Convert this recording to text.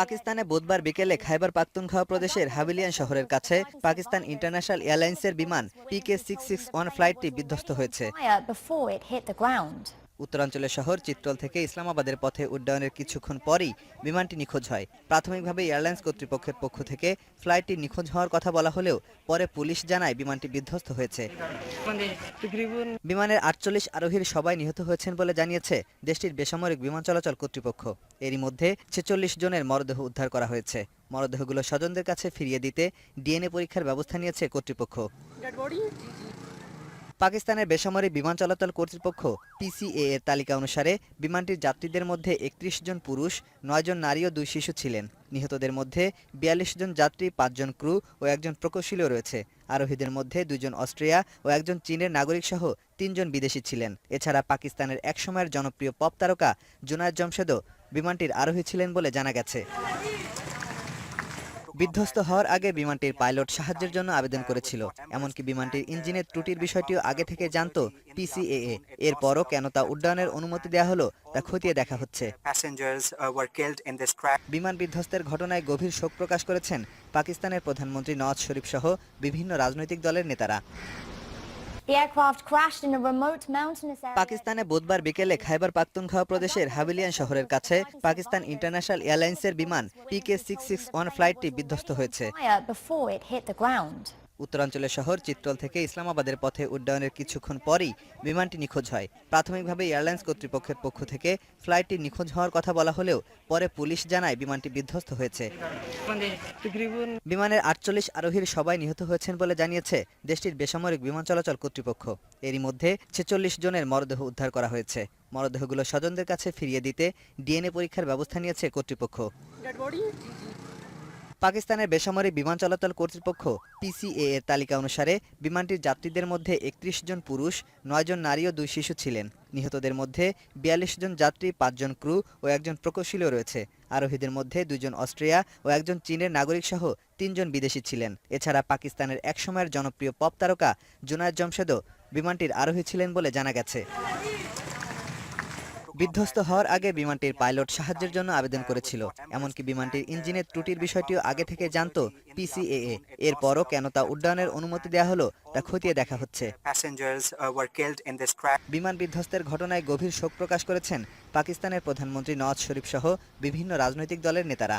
পাকিস্তানে বুধবার বিকেলে খাইবার পাখতুনখাওয়া প্রদেশের হাবিলিয়ান শহরের কাছে পাকিস্তান ইন্টারন্যাশনাল এয়ারলাইন্সের বিমান পিকে সিক্স সিক্স ওয়ান ফ্লাইটটি বিধ্বস্ত হয়েছে। উত্তরাঞ্চলের শহর চিত্রল থেকে ইসলামাবাদের পথে উড্ডয়নের কিছুক্ষণ পরই বিমানটি নিখোঁজ হয়। প্রাথমিকভাবে এয়ারলাইন্স কর্তৃপক্ষের পক্ষ থেকে ফ্লাইটটি নিখোঁজ হওয়ার কথা বলা হলেও পরে পুলিশ জানায় বিমানটি বিধ্বস্ত হয়েছে। বিমানের আটচল্লিশ আরোহীর সবাই নিহত হয়েছেন বলে জানিয়েছে দেশটির বেসামরিক বিমান চলাচল কর্তৃপক্ষ। এরই মধ্যে ছেচল্লিশ জনের মরদেহ উদ্ধার করা হয়েছে। মরদেহগুলো স্বজনদের কাছে ফিরিয়ে দিতে ডিএনএ পরীক্ষার ব্যবস্থা নিয়েছে কর্তৃপক্ষ। পাকিস্তানের বেসামরিক বিমান চলাচল কর্তৃপক্ষ পিসিএ এর তালিকা অনুসারে, বিমানটির যাত্রীদের মধ্যে একত্রিশ জন পুরুষ, নয় জন নারী ও দুই শিশু ছিলেন। নিহতদের মধ্যে বিয়াল্লিশ জন যাত্রী পাঁচজন ক্রু ও একজন প্রকৌশলীও রয়েছে। আরোহীদের মধ্যে দুজন অস্ট্রিয়া ও একজন চীনের নাগরিক সহ তিনজন বিদেশি ছিলেন। এছাড়া পাকিস্তানের একসময়ের জনপ্রিয় পপ তারকা জুনায়দ জমশেদও বিমানটির আরোহী ছিলেন বলে জানা গেছে। বিধ্বস্ত হওয়ার আগে বিমানটির পাইলট সাহায্যের জন্য আবেদন করেছিল এমনকি বিমানটির ইঞ্জিনের ত্রুটির বিষয়টিও আগে থেকে জানত পিসিএএ এরপরও কেন তা উড্ডয়নের অনুমতি দেওয়া হলো তা খতিয়ে দেখা হচ্ছে। Uh. বিমান বিধ্বস্তের ঘটনায় গভীর শোক প্রকাশ করেছেন পাকিস্তানের প্রধানমন্ত্রী নওয়াজ শরীফ সহ বিভিন্ন রাজনৈতিক দলের নেতারা। পাকিস্তানে বুধবার বিকেলে খাইবার পাখতুনখাওয়া প্রদেশের হাবিলিয়ান শহরের কাছে পাকিস্তান ইন্টারন্যাশনাল এয়ারলাইন্সের বিমান পিকে সিক্স সিক্স ওয়ান ফ্লাইটটি বিধ্বস্ত হয়েছে। উত্তরাঞ্চলের শহর চিত্রল থেকে ইসলামাবাদের পথে উড্ডয়নের কিছুক্ষণ পরই বিমানটি নিখোঁজ হয়। প্রাথমিকভাবে এয়ারলাইন্স কর্তৃপক্ষের পক্ষ থেকে ফ্লাইটটি নিখোঁজ হওয়ার কথা বলা হলেও পরে পুলিশ জানায় বিমানটি বিধ্বস্ত হয়েছে। বিমানের আটচল্লিশ আরোহীর সবাই নিহত হয়েছেন বলে জানিয়েছে দেশটির বেসামরিক বিমান চলাচল কর্তৃপক্ষ। এরই মধ্যে ছেচল্লিশ জনের মরদেহ উদ্ধার করা হয়েছে। মরদেহগুলো স্বজনদের কাছে ফিরিয়ে দিতে ডিএনএ পরীক্ষার ব্যবস্থা নিয়েছে কর্তৃপক্ষ। পাকিস্তানের বেসামরিক বিমান চলাচল কর্তৃপক্ষ পিসিএ এর তালিকা অনুসারে, বিমানটির যাত্রীদের মধ্যে একত্রিশ জন পুরুষ, নয় জন নারী ও দুই শিশু ছিলেন। নিহতদের মধ্যে বিয়াল্লিশ জন যাত্রী পাঁচজন ক্রু ও একজন প্রকৌশলীও রয়েছে। আরোহীদের মধ্যে দুজন অস্ট্রিয়া ও একজন চীনের নাগরিক সহ তিনজন বিদেশি ছিলেন। এছাড়া পাকিস্তানের একসময়ের জনপ্রিয় পপ তারকা জুনায়দ জমশেদও বিমানটির আরোহী ছিলেন বলে জানা গেছে। বিধ্বস্ত হওয়ার আগে বিমানটির পাইলট সাহায্যের জন্য আবেদন করেছিল এমনকি বিমানটির ইঞ্জিনের ত্রুটির বিষয়টিও আগে থেকে জানত পিসিএএ এরপরও কেন তা উড্ডয়নের অনুমতি দেওয়া হলো তা খতিয়ে দেখা হচ্ছে। Uh. বিমান বিধ্বস্তের ঘটনায় গভীর শোক প্রকাশ করেছেন পাকিস্তানের প্রধানমন্ত্রী নওয়াজ শরীফ সহ বিভিন্ন রাজনৈতিক দলের নেতারা।